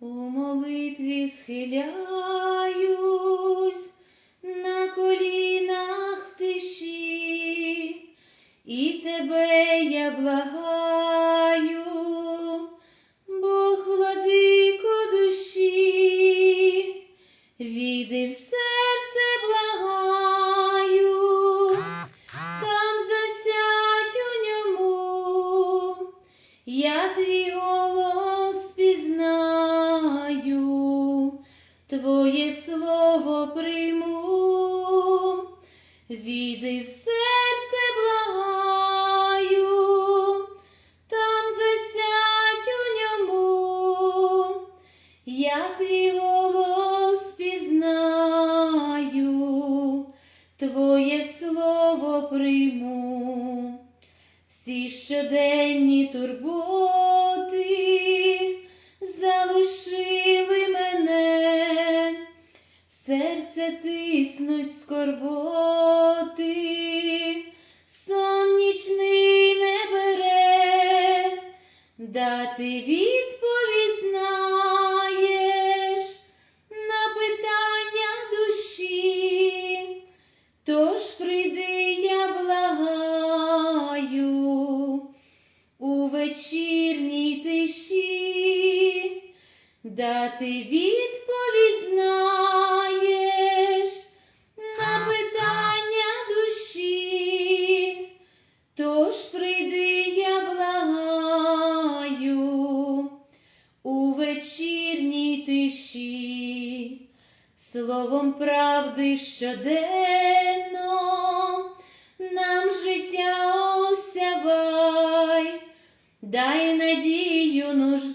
У молитві схиляюсь на колінах тиші, і тебе я благаю, твоє слово прийму, віди в серце благаю, там засядь у ньому, я твій голос пізнаю, твоє слово прийму. Всі щоденні турботи серце тиснуть скорботи, сон нічний не бере, дати відповідь знаєш на питання душі. Тож прийди, я благаю у вечірній тиші, дати відповідь словом правди щоденно. Нам життя осявай, дай надію нужденним,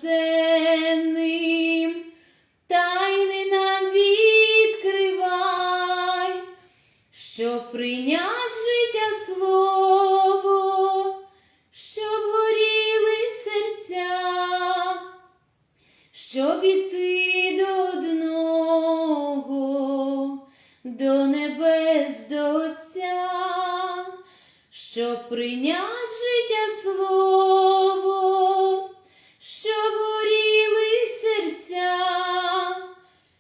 прийнять життя слово, щоб горіли серця,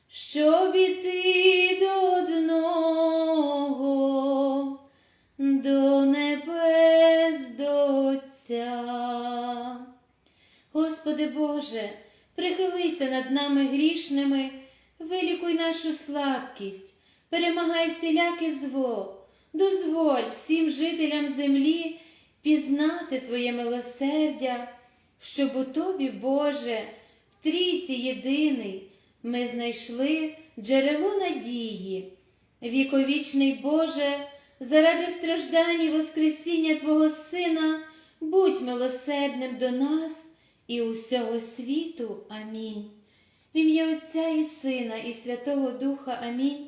щоб іти до одного, до небес до Отця. Господи Боже, прихилися над нами грішними, вилікуй нашу слабкість, перемагай всіляке зло, дозволь всім жителям землі пізнати Твоє милосердя, щоб у Тобі, Боже, в трійці єдиний ми знайшли джерело надії. Віковічний Боже, заради страждань і Воскресіння Твого Сина, будь милосердним до нас і усього світу. Амінь. В ім'я Отця і Сина, і Святого Духа Амінь.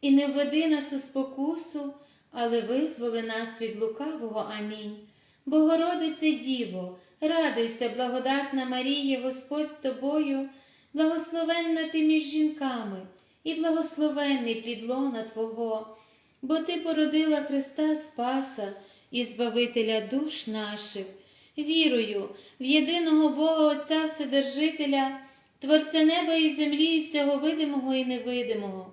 і не введи нас у спокусу, але визволи нас від лукавого. Амінь. Богородице Діво, радуйся, благодатна Марія, Господь з тобою, благословенна ти між жінками, і благословенний плід лона Твого, бо Ти породила Христа Спаса і Збавителя душ наших. Вірую в єдиного Бога Отця Вседержителя, Творця неба і землі, всього видимого і невидимого,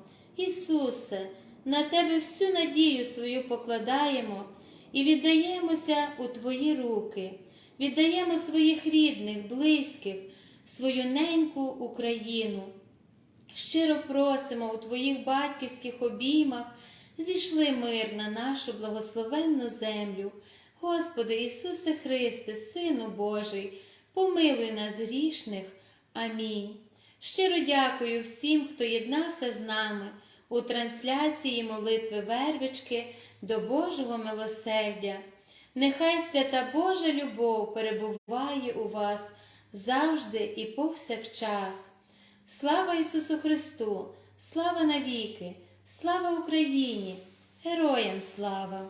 Ісусе, на Тебе всю надію свою покладаємо і віддаємося у Твої руки, віддаємо своїх рідних, близьких, свою неньку Україну. Щиро просимо у Твоїх батьківських обіймах, зійшли мир на нашу благословенну землю. Господи Ісусе Христе, Сину Божий, помилуй нас грішних. Амінь. Щиро дякую всім, хто єднався з нами у трансляції молитви Вервички до Божого милосердя. Нехай свята Божа любов перебуває у вас завжди і повсякчас. Слава Ісусу Христу! Слава навіки! Слава Україні! Героям слава!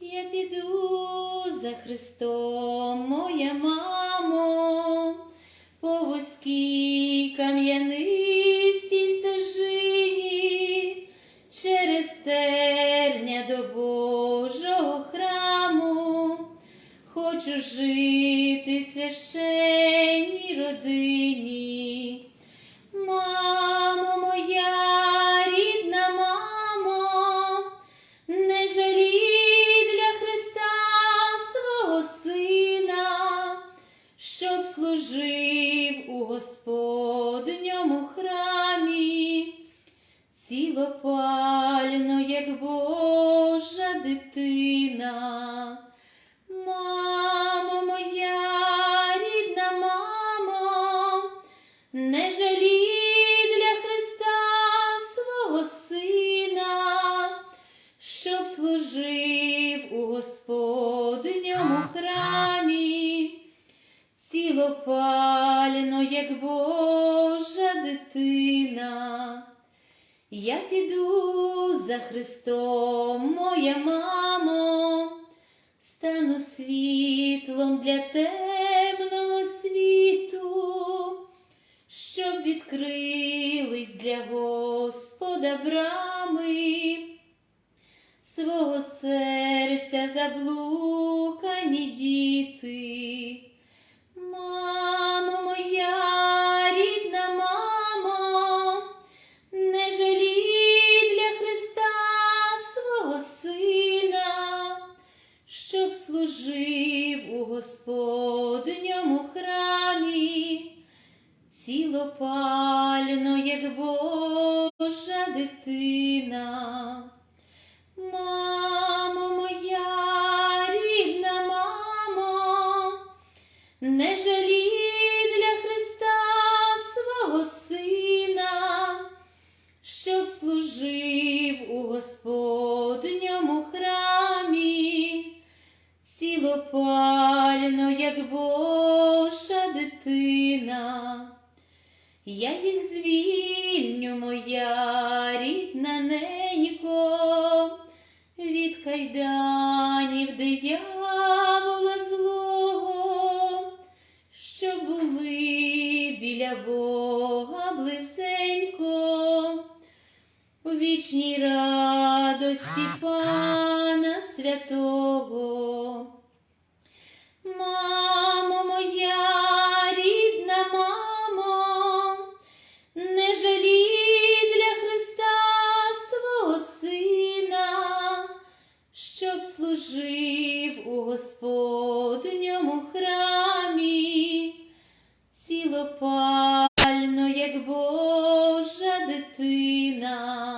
Я піду за Христом, моя мамо, по вузькій кам'янистій стежині, через терня до Божого храму, хочу жити священній родині. Господньому храмі, цілопально, як Божа дитина. Я піду за Христом, моя мамо, стану світлом для темного світу, щоб відкрились для Господа брами свого серця заблукані діти. Я їх звільню, моя рідна ненько, від кайданів диявола злого, що були біля Бога близенько, у вічній радості Пана Святого. Господньому храмі, цілопально, як Божа дитина.